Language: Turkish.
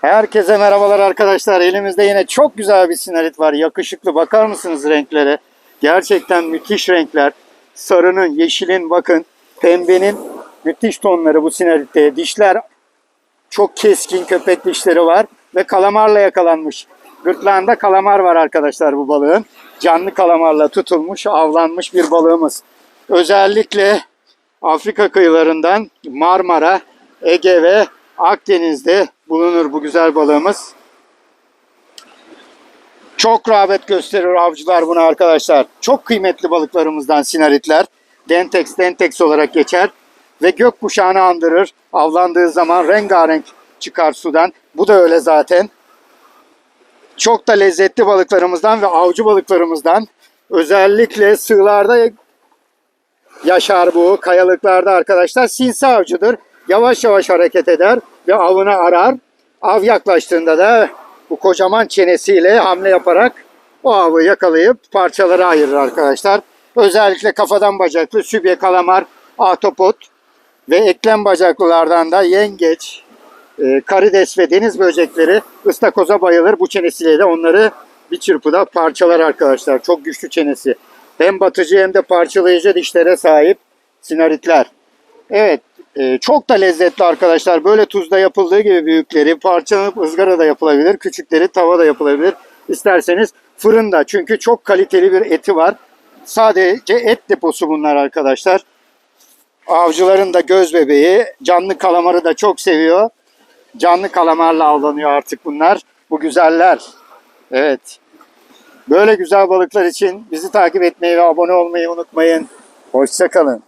Herkese merhabalar arkadaşlar. Elimizde yine çok güzel bir sinarit var. Yakışıklı bakar mısınız renklere? Gerçekten müthiş renkler. Sarının, yeşilin bakın. Pembenin müthiş tonları bu sinaritte. Dişler çok keskin köpek dişleri var. Ve kalamarla yakalanmış. Gırtlağında kalamar var arkadaşlar bu balığın. Canlı kalamarla tutulmuş, avlanmış bir balığımız. Özellikle Afrika kıyılarından Marmara, Ege ve Akdeniz'de bulunur bu güzel balığımız. Çok rağbet gösterir avcılar buna arkadaşlar. Çok kıymetli balıklarımızdan sinaritler. Dentex, Dentex olarak geçer. Ve gökkuşağını andırır. Avlandığı zaman rengarenk çıkar sudan. Bu da öyle zaten. Çok da lezzetli balıklarımızdan ve avcı balıklarımızdan. Özellikle sığlarda yaşar bu kayalıklarda arkadaşlar. Sinsi avcıdır. Yavaş yavaş hareket eder ve avını arar. Av yaklaştığında da bu kocaman çenesiyle hamle yaparak o avı yakalayıp parçalara ayırır arkadaşlar. Özellikle kafadan bacaklı sübye, kalamar, ahtapot ve eklem bacaklılardan da yengeç, e, karides ve deniz böcekleri ıstakoza bayılır. Bu çenesiyle de onları bir çırpıda parçalar arkadaşlar. Çok güçlü çenesi. Hem batıcı hem de parçalayıcı dişlere sahip sinaritler. Evet, e, çok da lezzetli arkadaşlar. Böyle tuzda yapıldığı gibi büyükleri parçalanıp ızgarada yapılabilir. Küçükleri tavada yapılabilir. İsterseniz fırında. Çünkü çok kaliteli bir eti var. Sadece et deposu bunlar arkadaşlar. Avcıların da göz bebeği. Canlı kalamarı da çok seviyor. Canlı kalamarla avlanıyor artık bunlar. Bu güzeller. Evet. Böyle güzel balıklar için bizi takip etmeyi ve abone olmayı unutmayın. Hoşçakalın.